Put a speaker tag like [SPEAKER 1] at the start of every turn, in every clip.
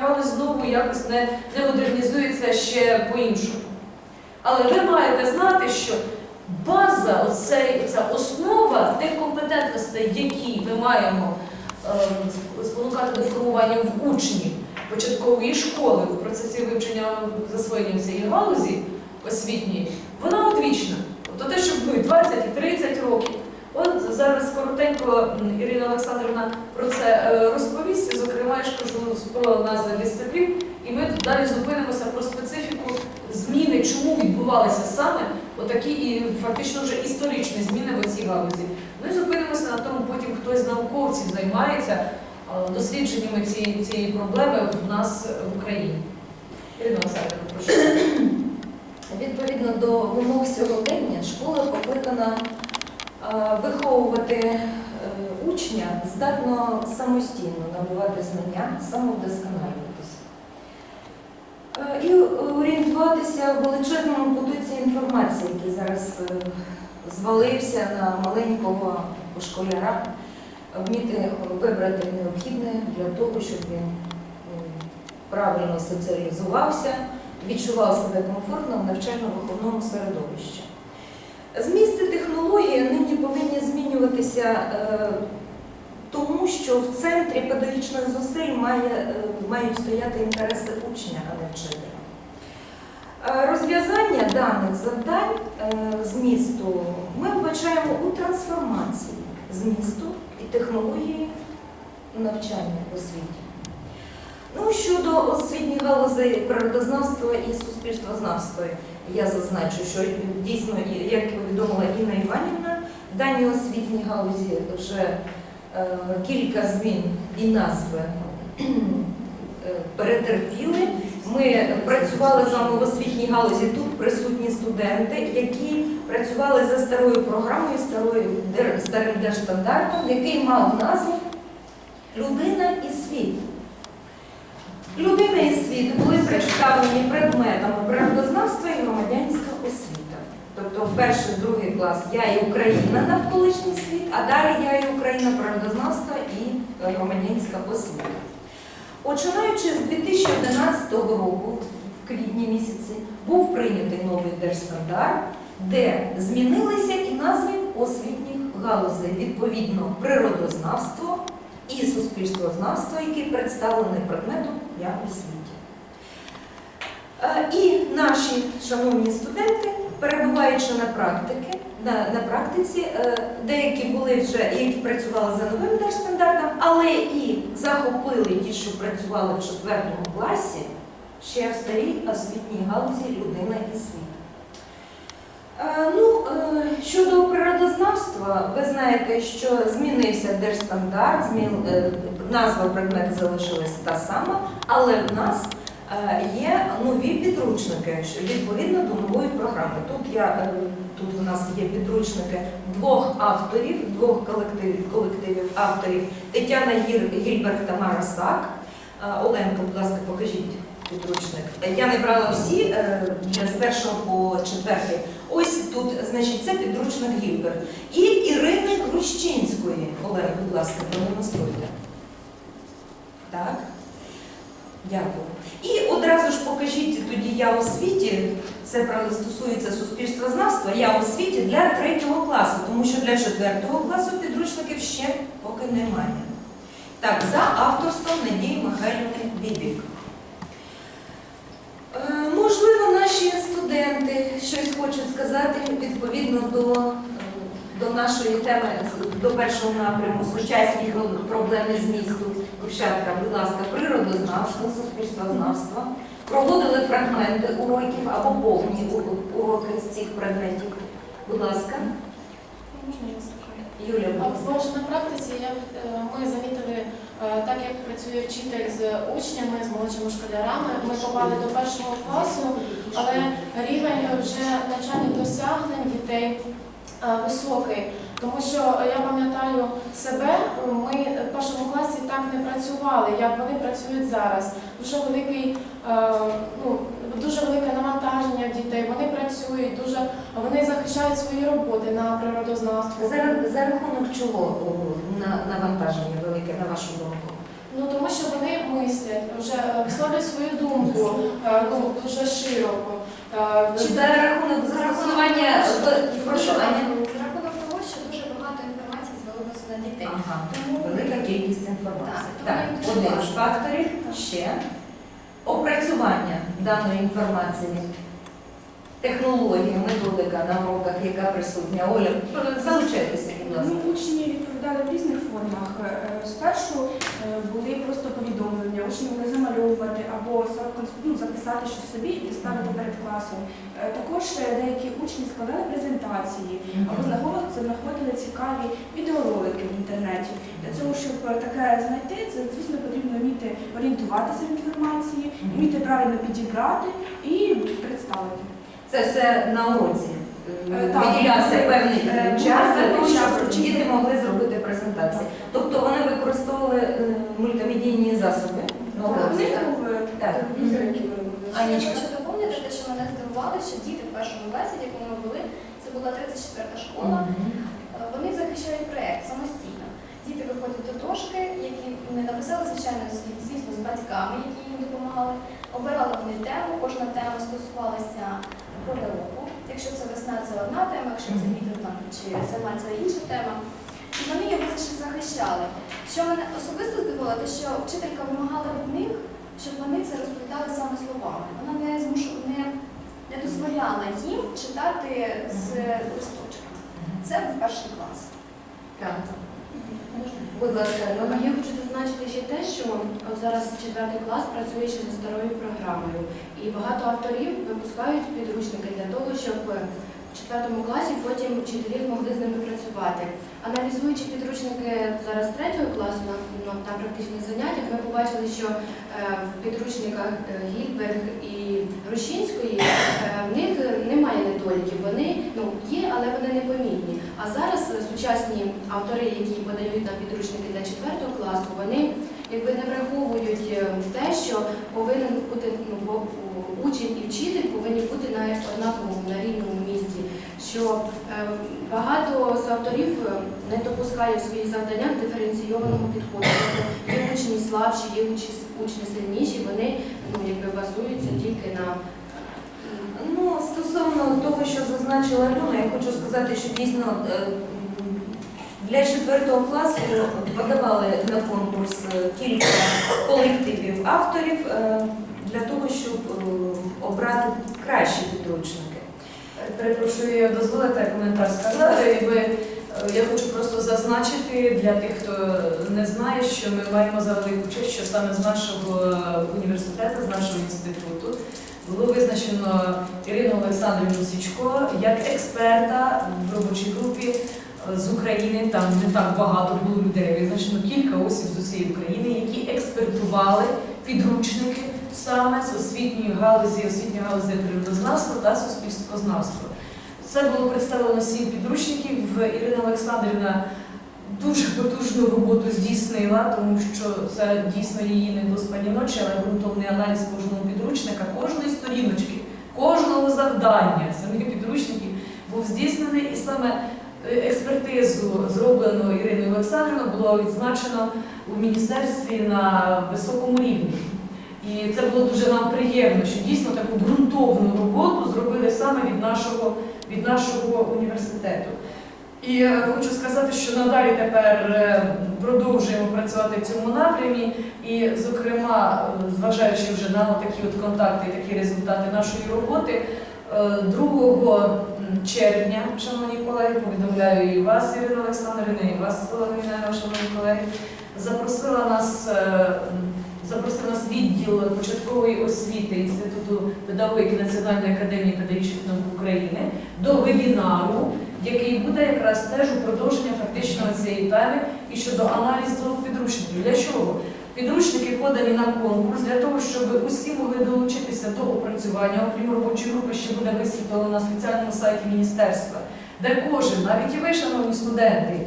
[SPEAKER 1] галузь знову якось не, не модернізується ще по-іншому. Але ви маєте знати, що база, оцей, ця основа тих компетентностей, які ми маємо е, спонукати до формування в учнів початкової школи в процесі вивчення засвоєння цієї галузі освітньої, вона одвічна. Тобто те, що будуть 20 і 30 років. Зараз коротенько Ірина Олександрівна про це е, розповість, зокрема, я ж кажу про назви дисциплін, і ми тут далі зупинимося про специфіку зміни, чому відбувалися саме отакі і фактично вже історичні зміни в цій галузі. Ми зупинимося на тому, потім хтось з науковців займається дослідженнями цієї, цієї проблеми в нас в Україні. Ірина Олександрівна, прошу.
[SPEAKER 2] Відповідно до вимог сьогодення, школа покликана виховувати е, учня здатно самостійно набувати знання, самовдосконалюватися. Е, І орієнтуватися в величезному потоці інформації, який зараз е, звалився на маленького школяра, вміти вибрати необхідне для того, щоб він правильно соціалізувався відчував себе комфортно в навчально-виховному середовищі. Змісти технології нині змінюватися е, тому, що в центрі педагогічних зусиль має, е, мають стояти інтереси учня, а не вчителя. Е, Розв'язання даних завдань змісту ми вбачаємо у трансформації змісту і технології навчання в освіті. Ну, щодо освітніх галузей природознавства і суспільствознавства, я зазначу, що дійсно, як повідомила Інна Іванівна, в даній освітній галузі вже е, кілька змін і назви е, перетерпіли. Ми працювали з вами в освітній галузі. Тут присутні студенти, які працювали за старою програмою, старою старим держстандартом, який мав назву Людина і світ. Людина і світ були представлені предметами природознавства і громадянська освіта. Тобто перший, другий клас Я і Україна навколишній світ, а далі Я і Україна природознавства і е, громадянська освіта. Починаючи з 2011 року, в квітні місяці, був прийнятий новий держстандарт, де змінилися і назви освітніх галузей, відповідно, природознавство і суспільствознавство, який представлений предметом Я у. Е, І наші шановні студенти, перебуваючи на практики, на, на практиці, е, деякі були вже, які працювали за новим держстандартом, але і захопили ті, що працювали в четвертому класі, ще в старій освітній галузі людина і світ. Е, Ну, е, щодо природознавства, ви знаєте, що змінився держстандарт, змін, назва предмету залишилась та сама, але в нас є нові підручники відповідно до нової програми. Тут я е, тут у нас є підручники двох авторів, двох колективів, колективів авторів Тетяна Гір- Гільберг та Мара Сак. Е, Оленко, будь ласка, покажіть підручник. Е, Я не брала всі е, з першого по четвертий. Ось тут, значить, це підручник Гільберг. І Ірини Грущинської. Олег, будь ласка, продемонструйте. Так. Дякую. Одразу ж покажіть тоді я у світі. Це стосується суспільствознавства. Я у світі для третього класу, тому що для четвертого класу підручників ще поки немає. Так, за авторством Надії Михайлівни Бібік. Е, Можливо, наші студенти щось хочуть сказати відповідно до, до нашої теми, до першого напряму сучасні проблеми змісту. Дівчатка, будь ласка, природознавство, суспільствознавство. Проводили фрагменти уроків або повні уроки з цих предметів. Будь ласка,
[SPEAKER 3] Можна я слухаю?
[SPEAKER 2] Юля, будь ласка.
[SPEAKER 3] На практиці е, ми замітили, е, так як працює вчитель з учнями, з молодшими школярами, ми попали до першого класу, але рівень вже навчальних досягнень дітей високий. Тому що е, я пам'ятаю себе, е, ми в першому класі так не працювали, як вони працюють зараз. Дуже великий, е, ну, дуже велике навантаження дітей. Вони працюють, дуже вони захищають свої роботи на природознавство.
[SPEAKER 2] За, за рахунок чого на, навантаження велике, на вашу думку?
[SPEAKER 3] Ну тому що вони мислять вже е, висловлюють свою думку е, ну, дуже широко. Е, чи-
[SPEAKER 2] За рахунок застосування.
[SPEAKER 4] За рахунок того, що дуже багато інформації звалилося на дітей.
[SPEAKER 2] Ага,
[SPEAKER 4] Тому
[SPEAKER 2] велика кількість інформації.
[SPEAKER 4] Так,
[SPEAKER 2] Так,
[SPEAKER 4] тому дуже
[SPEAKER 2] один з
[SPEAKER 4] важко.
[SPEAKER 2] факторів ще опрацювання даної інформації. Технологія, методика на уроках, яка присутня. Оля, залучайтеся, будь ласка.
[SPEAKER 5] Ну, учні відповідали в різних формах. Е, Спершу е, були просто повідомлення, учні могли замальовувати або ну, записати щось собі і ставити перед класом. Е, Також е, деякі учні складали презентації або знаходили, цікаві відеоролики в інтернеті. Для цього, щоб е, таке знайти, це звісно потрібно вміти орієнтуватися в інформації, вміти правильно підібрати і представити.
[SPEAKER 2] Це все на уроці.
[SPEAKER 5] Е.
[SPEAKER 2] Виділявся певний
[SPEAKER 5] Е,
[SPEAKER 2] час
[SPEAKER 5] вчити.
[SPEAKER 2] діти могли зробити презентації. Тобто вони використовували е, мультимедійні засоби
[SPEAKER 5] е,
[SPEAKER 2] Так.
[SPEAKER 5] могли
[SPEAKER 4] Я
[SPEAKER 2] Анічка.
[SPEAKER 4] хочу доповнити те, що мене здивувало, що діти в першому класі, в якому ми були, це була 34-та школа, е, вони захищають проєкт самостійно. Діти виходять до дошки, які вони написали, звичайно, звісно, з батьками, які їм допомагали. Обирали вони тему, кожна тема стосувалася пори року. Якщо це весна, це одна тема, якщо це літо там, чи зима, це інша тема. І вони його за- захищали. Що мене особисто здивувало, те, що вчителька вимагала від них, щоб вони це розповідали саме словами. Вона не змушу не, не дозволяла їм читати з листочка. Це був перший клас.
[SPEAKER 2] Так. Будь ласка,
[SPEAKER 6] А Я хочу зазначити ще те, що от зараз четвертий клас працює ще за старою програмою, і багато авторів випускають підручники для того, щоб четвертому класі потім вчителі могли з ними працювати. Аналізуючи підручники зараз третього класу на, на, на практичних заняттях, ми побачили, що е, в підручниках е, Гільберг і Рущинської е, в них немає недоліків. Вони ну є, але вони непомітні. А зараз е, сучасні автори, які подають нам підручники для четвертого класу, вони якби не враховують е, те, що повинен бути ну, учень і вчитель повинні бути на однаковому на рівному місці. Що е, багато з авторів е, не допускає в своїх завданнях диференційованого підходу. Тобто є учні слабші, є учні, сильніші, вони ну, якби базуються тільки на
[SPEAKER 2] Ну, стосовно того, що зазначила Альона, я хочу сказати, що дійсно е, для четвертого класу подавали на конкурс е, кілька колективів авторів е, для того, щоб обрати кращі підручники.
[SPEAKER 1] Перепрошую, дозволите коментар сказати. Якби, е, Я хочу просто зазначити для тих, хто не знає, що ми маємо за велику честь, що саме з нашого е, університету, з нашого інституту було визначено Ірину Олександрівну Січко як експерта в робочій групі е, з України. Там не так багато було людей, визначено кілька осіб з усієї України, які експертували підручники саме з освітньої галузі, освітньої галузі природознавства та суспільствознавства. Це було представлено сім підручників. Ірина Олександрівна дуже потужну роботу здійснила, тому що це дійсно її не доспані ночі, але ґрунтовний аналіз кожного підручника, кожної сторіночки, кожного завдання самих підручників був здійснений і саме е, експертизу, зроблену Іриною Олександрівною, було відзначено у міністерстві на високому рівні. І це було дуже нам приємно, що дійсно таку ґрунтовну роботу зробили саме від нашого, від нашого університету. І е, хочу сказати, що надалі тепер е, продовжуємо працювати в цьому напрямі, і, зокрема, е, зважаючи вже на такі от контакти такі результати нашої роботи, е, 2 червня, шановні колеги, повідомляю і вас, Ірина Олександрівна, і вас, Соломіна, шановні колеги, запросила нас. Запросив нас відділ початкової освіти Інституту педагогіки Національної академії педагогічних наук України до вебінару, який буде якраз теж у продовження фактично цієї теми і щодо аналізу підручників. Для чого? Підручники подані на конкурс для того, щоб усі могли долучитися до опрацювання. Окрім робочої групи, ще буде висвітлено на спеціальному сайті міністерства, де кожен, навіть і ви, шановні студенти,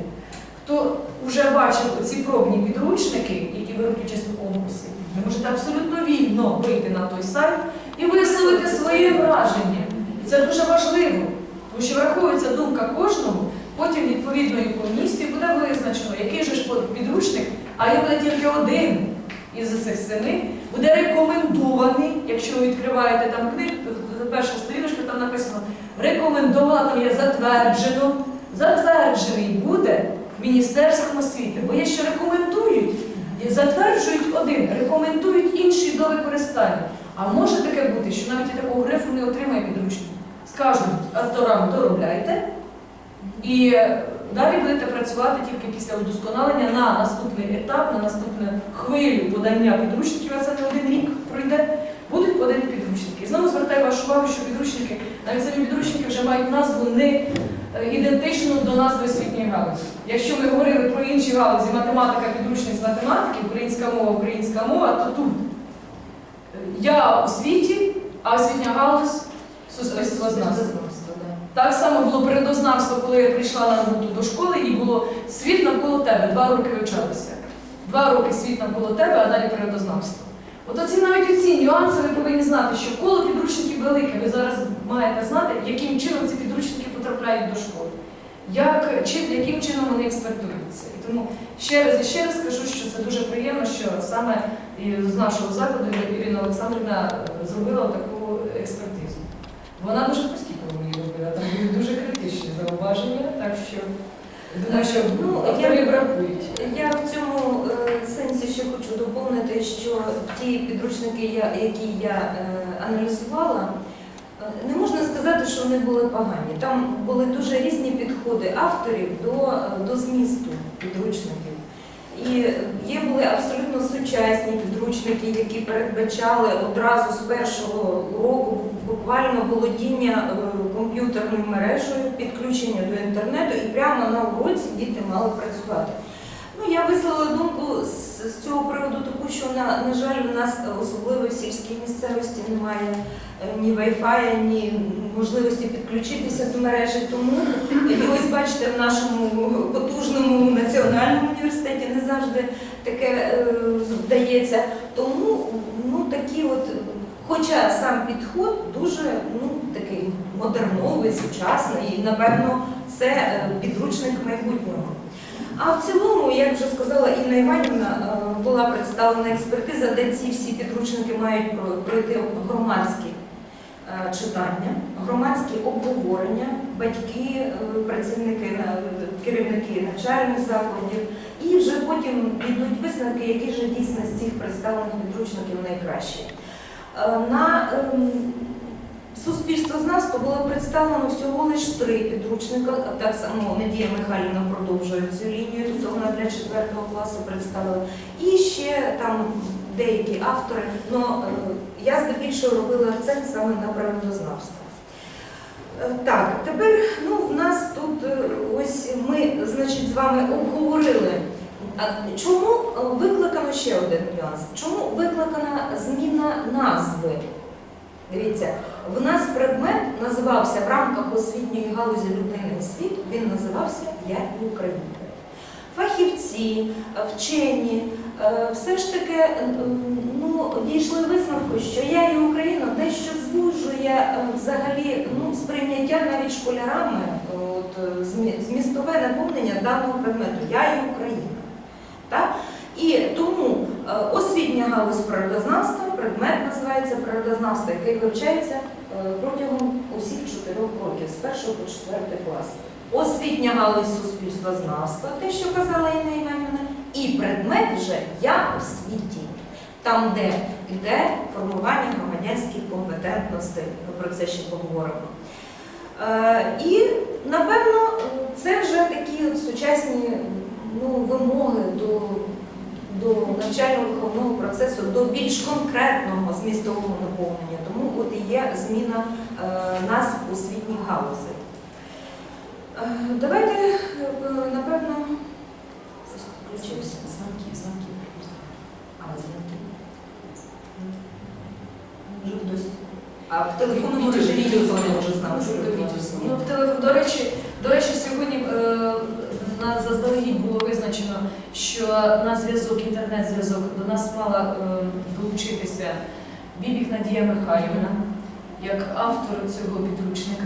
[SPEAKER 1] хто вже бачив ці пробні підручники, які беруть участь у конкурсі, ви можете абсолютно вільно вийти на той сайт і висловити своє враження. І це дуже важливо, тому що враховується думка кожного, потім відповідною комісією буде визначено, який же ж підручник, а є буде тільки один із цих семи, буде рекомендований. рекомендований, якщо ви відкриваєте там книг, то перша сторіночка там написано рекомендовано, там є затверджено. Затверджений буде Міністерством освіти, бо є ще рекомендують, і затверджують один, рекомендують інший до використання. А може таке бути, що навіть і такого грифу не отримає підручник. Скажуть авторам доробляйте, і е, далі будете працювати тільки після удосконалення на наступний етап, на наступну хвилю подання підручників, а це не один рік пройде, будуть подані підручники. І знову звертаю вашу увагу, що підручники, навіть самі підручники вже мають назву не е, ідентичну до назви освітньої галузі. Якщо ми говорили про інші галузі, математика, підручник з математики, українська мова, українська мова, то тут я у світі, а освітня галузь суспільство знавства. Так само було природознавство, коли я прийшла на роботу до школи, і було світ навколо тебе. Два роки вивчалися. Два роки світ навколо тебе, а далі природознавство. От оці навіть оці нюанси ви повинні знати, що коло підручників велике. Ви зараз маєте знати, яким чином ці підручники потрапляють до школи. Як, чи, яким чином вони експертуються. І тому ще раз і ще раз скажу, що це дуже приємно, що саме з нашого закладу Ірина Олександрівна е, зробила таку експертизу. Вона дуже постійно її робила, там були дуже критичні зауваження, так що думаю, що
[SPEAKER 2] Ну, я-
[SPEAKER 1] бракують.
[SPEAKER 2] Я в цьому е, сенсі ще хочу доповнити, що ті підручники, які я е, аналізувала, е, не можна сказати, що вони були погані. Там були дуже різні підходи авторів до, е, до змісту підручників. І є були абсолютно сучасні підручники, які передбачали одразу з першого уроку буквально володіння комп'ютерною мережею, підключення до інтернету, і прямо на уроці діти мали працювати. Ну, я висловила думку з, з цього приводу таку, що на, на жаль, у нас особливо в сільській місцевості немає е, ні Wi-Fi, ні можливості підключитися до мережі. Тому і ось бачите, в нашому потужному національному університеті не завжди таке е, вдається. Тому ну такі от, хоча сам підход дуже ну такий модерновий, сучасний, і напевно це е, підручник майбутнього. А в цілому, як вже сказала Інна Іванівна, е, була представлена експертиза, де ці всі підручники мають пройти громадські е, читання, громадські обговорення, батьки, е, працівники, керівники навчальних закладів, і вже потім йдуть висновки, які ж дійсно з цих представлених підручників найкращі. На ем, суспільствознавство було представлено всього лише три підручника. Так само Надія Михайлівна продовжує цю лінію, тобто вона для четвертого класу представила. І ще там деякі автори. Но е, я здебільшого робила акцент саме на природознавство. Е, Так, тепер ну, в нас тут е, ось ми, значить, з вами обговорили. Чому викликано ще один нюанс? Чому викликана зміна назви? Дивіться, в нас предмет називався в рамках освітньої галузі людини світ, він називався Я і Україна. Фахівці, е, вчені, е, все ж таки е, ну, дійшли висновку, що я і Україна дещо звужує взагалі ну, сприйняття навіть школярами, от, змістове наповнення даного предмету Я і Україна. Так? І тому освітня галузь природознавства, предмет називається природознавство, який вивчається е, протягом усіх чотирьох років, з першого по четвертий клас. Освітня галузь суспільствознавства, те, що казала Інна Іванівна, і предмет вже я у світі, там, де йде формування громадянських компетентностей. Ми про це ще поговоримо. Е, І, напевно, це вже такі сучасні ну, вимоги до, до навчально-виховного процесу, до більш конкретного змістового наповнення. Тому от і є зміна е, назв освітніх галузей. Е, Давайте, е, напевно, включився.
[SPEAKER 1] Замки, замки.
[SPEAKER 2] А, дзвінки. Може хтось. А в телефонному режимі не може з нами спілкуватися.
[SPEAKER 1] Ну, до речі, сьогодні е, на заздалегідь було визначено, що на зв'язок, інтернет-зв'язок до нас мала е, долучитися Бібік Надія Михайлівна, як автор цього підручника.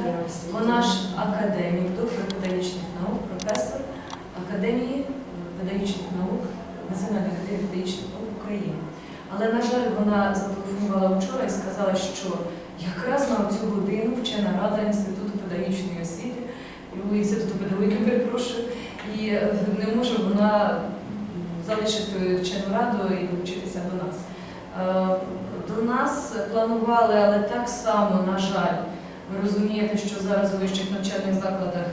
[SPEAKER 1] Вона ж академік, доктор педагогічних наук, професор Академії е, педагогічних наук, Національної академії педагогічних наук України. Але, на жаль, вона зателефонувала вчора і сказала, що якраз на цю годину вчена рада Інституту педагогічної освіти, і Інституту педагогіки, перепрошую, і е, не може вона залишити вчену раду і долучитися до нас. Е, До нас планували, але так само, на жаль, ви розумієте, що зараз у вищих навчальних закладах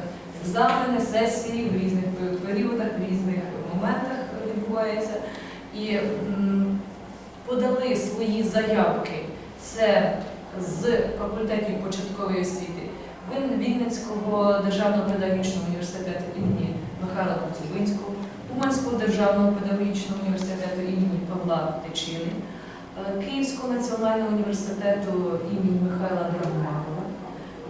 [SPEAKER 1] екзамени, сесії в різних періодах, в різних моментах відбуваються. І подали свої заявки. Це з факультетів початкової освіти Вінницького державного педагогічного університету імені Михайла Коцюбинського, Уманського державного педагогічного університету імені Павла Тичини, е, Київського національного університету імені Михайла Драгоманова.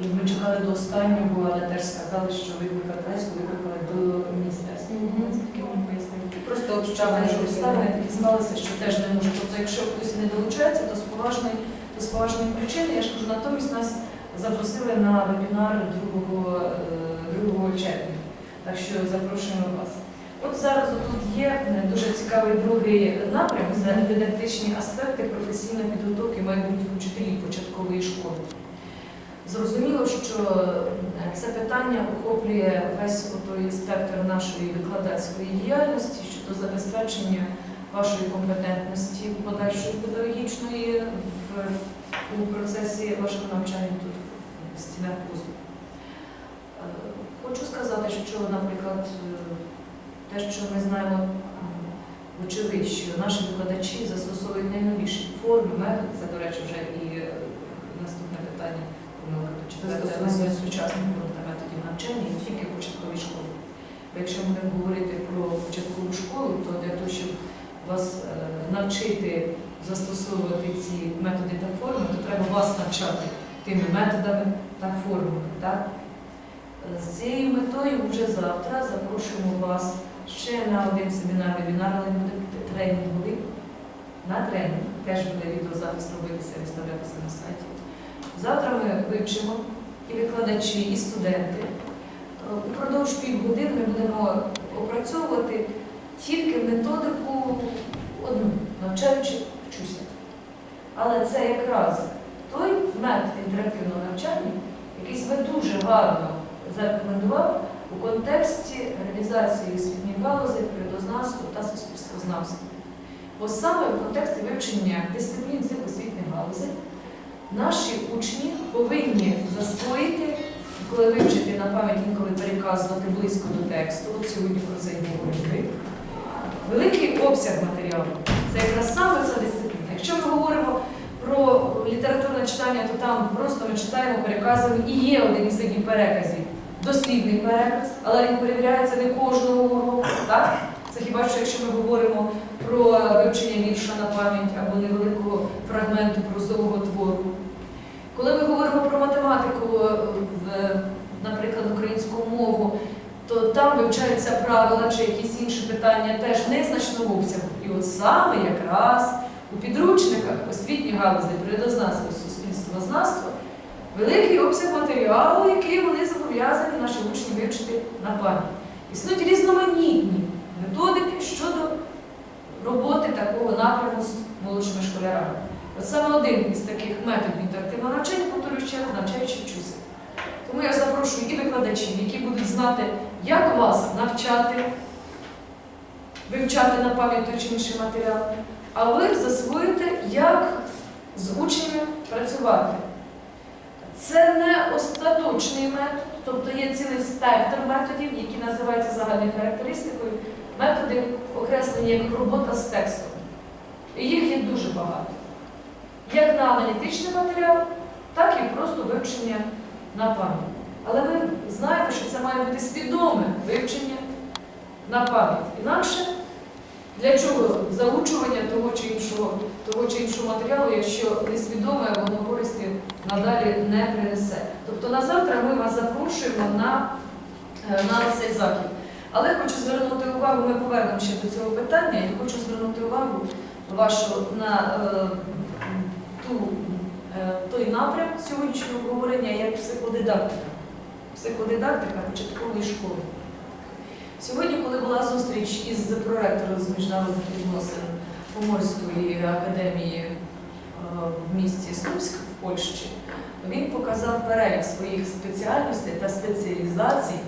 [SPEAKER 1] І ми чекали до останнього, але теж сказали, що викликати викликали до міністерства.
[SPEAKER 2] Просто
[SPEAKER 1] Обставини, такі склалися, що теж не може. Тобто, якщо хтось не долучається, то з поважної, то з поважної причини, я ж кажу, натомість нас запросили на вебінар 2, е, 2 червня. Так що запрошуємо вас. От зараз тут є е, дуже цікавий другий напрям це дидактичні аспекти професійної підготовки майбутніх учителів початкової школи. Зрозуміло, що е, це питання охоплює весь той спектр нашої викладацької діяльності щодо забезпечення вашої компетентності подальшої педагогічної в, у процесі вашого навчання тут в стінах вузу. Хочу сказати, що, наприклад, е, те, що ми знаємо, вочевидь, що наші викладачі застосовують найновіші форми, методи, це, до речі, вже і е, наступне питання
[SPEAKER 2] Застосування.
[SPEAKER 1] сучасних форм та методів навчання і тільки в початковій школі. Бо якщо ми будемо говорити про початкову школу, то для того, щоб вас е, навчити застосовувати ці методи та форми, то треба вас навчати тими методами та формами. Так? З цією метою вже завтра запрошуємо вас ще на один семінар, вебінар, але буде тренінговий. На тренінг теж буде відеозапис робитися, виставлятися на сайті. Завтра ми вивчимо і викладачі, і студенти. Упродовж півгодини ми будемо опрацьовувати тільки методику одну, навчаючи вчуся. Але це якраз той метод інтерактивного навчання, який себе дуже гарно зарекомендував у контексті реалізації освітніх галузей, природознавства та суспільствознавства. Бо саме в контексті вивчення дисциплін цих освітніх галузей наші учні повинні засвоїти, коли вивчити на пам'ять інколи переказувати близько до тексту, от сьогодні про це й говорили. Великий обсяг матеріалу це якраз саме ця дисципліна. Якщо ми говоримо про літературне читання, то там просто ми читаємо, переказуємо і є один із таких переказів. Дослівний переказ, але він перевіряється не кожного уроку. Так? Це хіба що якщо ми говоримо про вивчення вірша на пам'ять або невеликого фрагменту прозового твору. Коли ми говоримо про математику, е, наприклад, українську мову, то там вивчаються правила чи якісь інші питання теж незначного обсягу. І от саме якраз у підручниках освітніх галузей природознавства суспільствознавства великий обсяг матеріалу, який вони зобов'язані наші учні вивчити на пам'ять. Існують різноманітні методики щодо роботи такого напряму з молодшими школярами. От саме один із таких методів інтерактивного навчання, повторюю ще раз, навчаючи вчуся. Тому я запрошую і викладачів, які будуть знати, як вас навчати, вивчати на пам'ять той чи інший матеріал, а ви засвоїте, як з учнями працювати. Це не остаточний метод, тобто є цілий спектр методів, які називаються загальною характеристикою, методи окреслені як робота з текстом. І їх є дуже багато. Як на аналітичний матеріал, так і просто вивчення на пам'ять. Але ми знаємо, що це має бути свідоме вивчення на пам'ять. Інакше для чого заучування того чи іншого, того чи іншого матеріалу, якщо несвідоме воно користі надалі не принесе. Тобто на завтра ми вас запрошуємо на, е, на цей захід. Але хочу звернути увагу, ми повернемо ще до цього питання, і хочу звернути увагу вашу на е, ту, е, той напрям сьогоднішнього обговорення, як психодидактика. Психодидактика початкової школи. Сьогодні, коли була зустріч із проректором з міжнародних відносин Поморської академії е, Słupsk в Польщі, він показав перелік своїх спеціальностей та спеціалізацій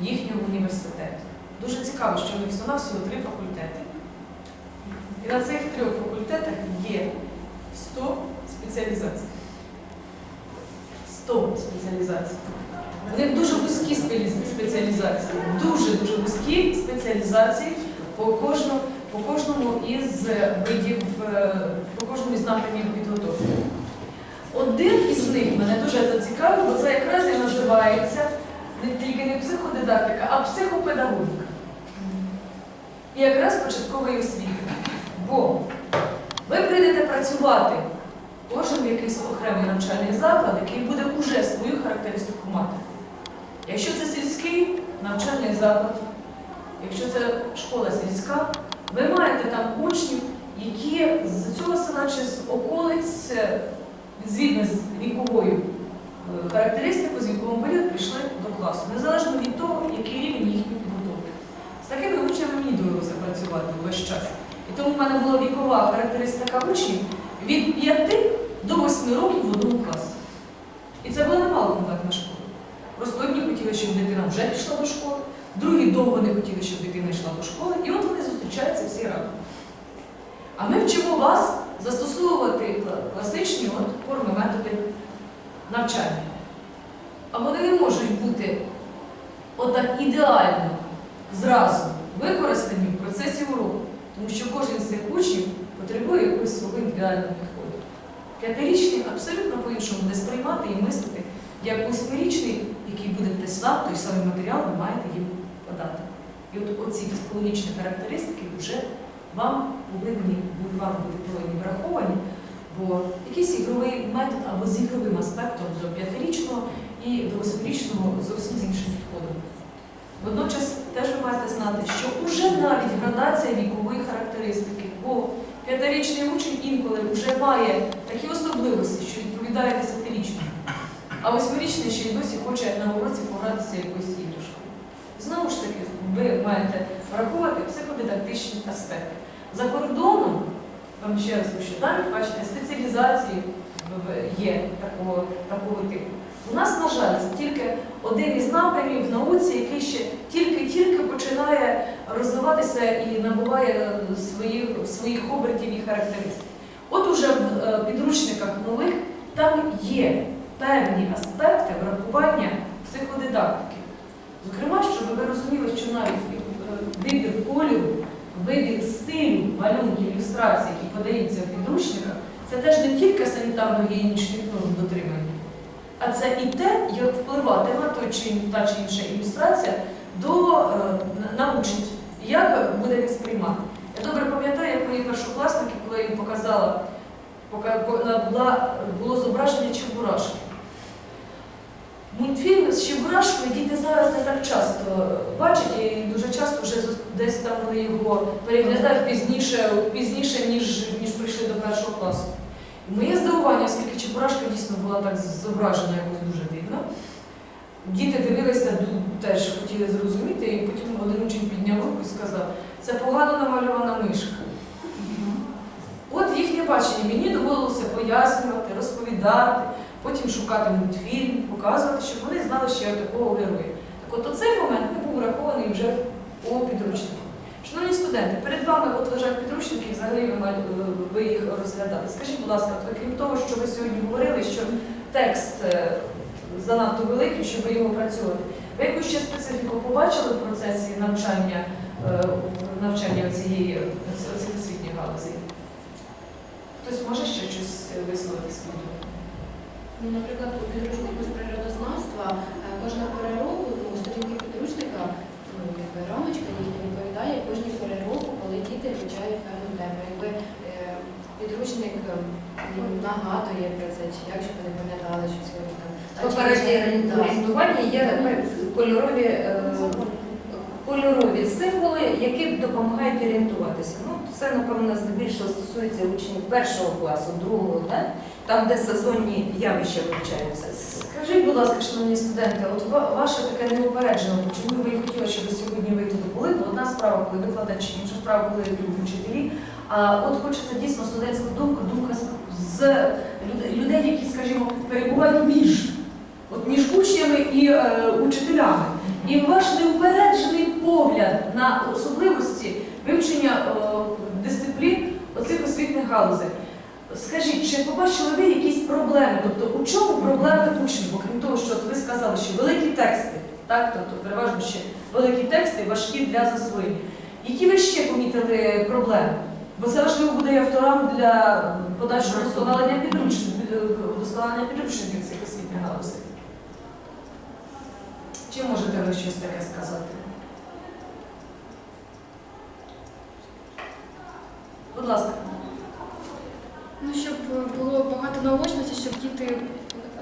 [SPEAKER 1] їхнього університету. Дуже цікаво, що в них всього всього три факультети. І на цих трьох факультетах є 100 спеціалізацій. 100 спеціалізацій. Них дуже вузькі спеціалізації, дуже-дуже вузькі спеціалізації по кожному, по кожному із видів, е, по кожному із напрямів підготовки. Один із них мене дуже зацікавив, бо це якраз і називається не тільки не психодидактика, а психопедагогіка. І якраз початкової освіти. Бо ви прийдете працювати кожен якийсь окремий навчальний заклад, який буде уже свою характеристику мати. Якщо це сільський навчальний заклад, якщо це школа сільська, ви маєте там учнів, які з цього села чи з околиць, е, згідно з віковою е, характеристикою, з віковим періодом прийшли до класу, незалежно від того, який рівень їхньої підготовки. З такими учнями мені довелося працювати весь час. І тому в мене була вікова характеристика учнів від 5 до 8 років в одному класі. І це була немало контактна школа. Просто одні хотіли, щоб дитина вже пішла до школи, другі довго не хотіли, щоб дитина йшла до школи, і от вони зустрічаються всі разом. А ми вчимо вас застосовувати класичні от форми методи навчання. А вони не можуть бути отак ідеально зразу використані в процесі уроку, тому що кожен з цих учнів потребує якогось свого індивідуального підходу. П'ятирічний абсолютно по-іншому буде сприймати і мислити, як восьмирічний, який буде сам, той самий матеріал ви маєте їм подати. І от оці психологічні характеристики вже вам повинні вам бути повинні враховані, бо якийсь ігровий метод або з ігровим аспектом до п'ятирічного і до восьмирічного зовсім з іншим підходом. Водночас теж ви маєте знати, що вже навіть градація вікової характеристики, бо п'ятирічний учень інколи вже має такі особливості, що відповідає а восьмирічний ще й досі хоче на уроці погратися якоюсь іграшкою. Знову ж таки, ви маєте враховувати психодидактичні аспекти. За кордоном, вам ще раз що там, бачите, спеціалізації є такого, такого типу. У нас, на жаль, це тільки один із напрямів в науці, який ще тільки-тільки починає розвиватися і набуває е, своїх, своїх обертів і характеристик. От уже в е, підручниках нових там є певні аспекти врахування психодидактики. Зокрема, щоб ви розуміли, що навіть е, вибір кольору, вибір стилю малюнків, ілюстрацій, які подаються в підручниках, це теж не тільки санітарно-гігієнічних норм дотримання, а це і те, як впливатиме той чи та чи інша ілюстрація до е, на- як буде він сприймати. Я добре пам'ятаю, як мої першокласники, коли я їм показала, пока- була, було зображення Чебурашки. Мультфільми з Чебурашкою діти зараз не так часто бачать і дуже часто вже десь там вони його переглядають пізніше, пізніше ніж, ніж прийшли до першого класу. І моє здивування, оскільки Чебурашка дійсно була так зображена якось дуже дивно. Діти дивилися, теж хотіли зрозуміти, і потім один учень підняв руку і сказав, це погано намальована мишка. От їхнє бачення. Мені доводилося пояснювати, розповідати, потім шукати мультфільм, показувати, щоб вони знали ще такого героя. Так от оцей момент не був врахований вже у підручнику. Шановні студенти, перед вами от лежать підручники, взагалі ви, їх розглядали. Скажіть, будь ласка, от крім того, що ви сьогодні говорили, що текст е, занадто великий, щоб його працювати. Ви якусь ще специфіку побачили в процесі навчання, е, навчання цієї цих освітніх галузей? Хтось може ще щось висловити свій думку?
[SPEAKER 6] Ну, наприклад, у підручнику з природознавства е, кожна пора року, ну, сторінки підручника, ну, якби рамочка їхня відповідає кожній пори року, коли діти вивчають певну тему. Якби е, підручник е, їм нагадує про це, чи як, щоб вони пам'ятали, що сьогодні там.
[SPEAKER 2] Попереднє орієнтування є кольорові, е, кольорові символи, які допомагають орієнтуватися. Ну, це, напевно, здебільшого стосується учнів першого класу, другого, да? Там, де сезонні явища вивчаються.
[SPEAKER 1] Скажіть, будь ласка, шановні студенти, от ваше таке неупереджене, чому ви хотіли, щоб сьогодні ви тут були, бо одна справа, коли викладачі, інша справа, коли вчителі. А от хочеться дійсно студентську думку, думка з- з люд- людей, скажімо, перебувають між, от між учнями і е, учителями. І ваш неупереджений погляд на особливості вивчення е, дисциплін оцих освітніх галузей. Скажіть, чи побачили ви якісь проблеми? Тобто у чому проблеми учнів? Окрім того, що ви сказали, що великі тексти, так, тобто переважно ще великі тексти важкі для засвоєння. Які ви ще помітили проблеми? Бо це важливо буде і авторам для подальшого вдосконалення підручників цих освітніх галузей. Чи можете ви щось таке сказати? Будь ласка.
[SPEAKER 7] Ну, щоб було багато наочності, щоб діти,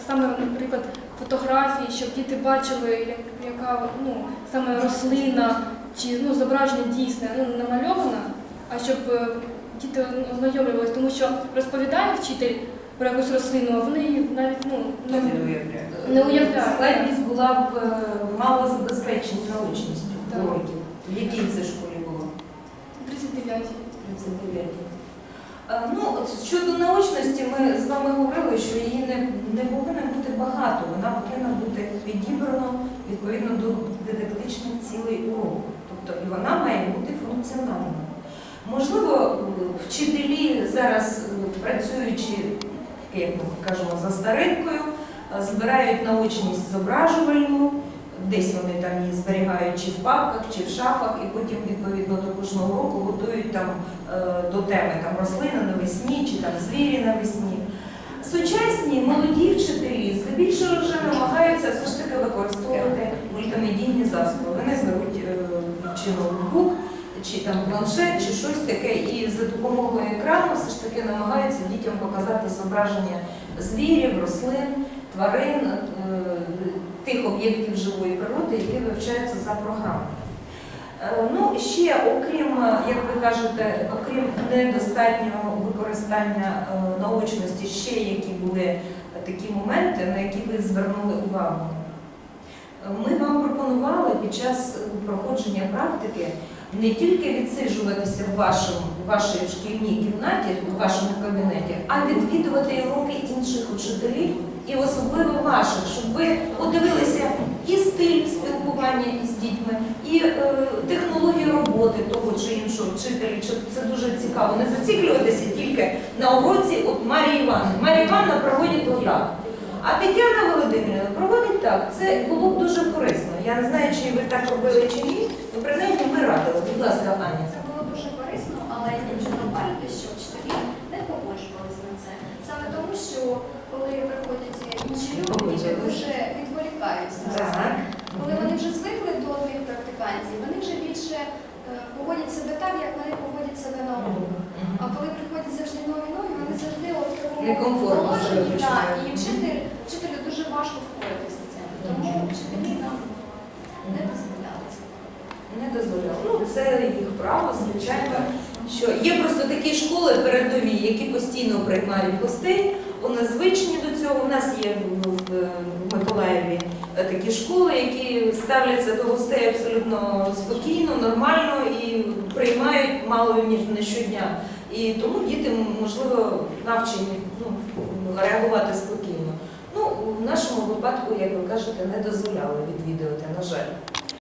[SPEAKER 7] саме, наприклад, фотографії, щоб діти бачили, яка ну, саме рослина чи ну, зображення дійсне, ну, не намальована, а щоб е, діти ознайомлювалися, тому що розповідає вчитель про якусь рослину, а вони навіть ну, не, не уявляють.
[SPEAKER 2] Складність була в е, малозабезпеченій научністю
[SPEAKER 7] Так.
[SPEAKER 2] уроків. В якій це школі було?
[SPEAKER 7] 39.
[SPEAKER 2] 39. Е, Ну, от щодо наочності, ми з вами говорили, що її не, не повинно бути багато, вона повинна бути відібрана відповідно до дидактичних цілей уроку. Тобто і вона має бути функціональною. Можливо, вчителі зараз, е, працюючи, як ми кажемо, за старинкою, е, збирають наочність зображувальну, десь вони там її зберігають чи в папках, чи в шафах, і потім відповідно до кожного року готують там е, до теми там рослини навесні чи там звірі навесні. Сучасні молоді вчителі здебільшого вже намагаються все ж таки використовувати мультимедійні засоби. Вони беруть е, чи ноутбук, чи там планшет, чи щось таке, і за допомогою екрану все ж таки намагаються дітям показати зображення звірів, рослин, тварин, е, об'єктів живої природи, які вивчаються за програмою. Е, Ну, ще окрім, як ви кажете, окрім недостатнього використання е, наочності, ще які були такі моменти, на які ви звернули увагу. Ми вам пропонували під час проходження практики не тільки відсиджуватися в вашому, в вашій шкільній кімнаті, в вашому кабінеті, а відвідувати уроки інших учителів і особливо ваших, щоб ви подивилися і стиль спілкування із дітьми, і е, технологію роботи того чи іншого вчителя. Чи Це дуже цікаво. Не зациклюватися тільки на уроці от Марії Івановни. Марія Івановна проводить отак. А Тетяна Володимирівна проводить так. Це було б дуже корисно. Я не знаю, чи ви так робили чи ні. Ну, принаймні ми радили. Будь ласка, Аня.
[SPEAKER 4] Це було дуже корисно, але я хочу зауважити, що вчителі не погоджувалися на це. Саме тому, що коли приходять інші люди, діти дуже відволікаються на це.
[SPEAKER 2] Так.
[SPEAKER 4] Коли вони вже звикли до тих практикантів, вони вже більше е, поводять себе так, як вони поводять себе на уроку. А коли приходять завжди нові нові, вони завжди от в такому
[SPEAKER 2] Некомфортно себе
[SPEAKER 4] положенні, да,
[SPEAKER 2] почувають.
[SPEAKER 4] і вчитель, вчителю дуже важко впоратися з цим. Тому вчителі нам не дозволяли це.
[SPEAKER 2] Не дозволяв. Ну, це їх право, звичайно. Що є просто такі школи передові, які постійно приймають гостей. Вони звичні до цього. У нас є в в Миколаєві е, такі школи, які ставляться до гостей абсолютно спокійно, нормально і приймають мало ніж не щодня. І тому діти, можливо, навчені ну, реагувати спокійно. Ну, в нашому випадку, як ви кажете, не дозволяли відвідувати, на жаль.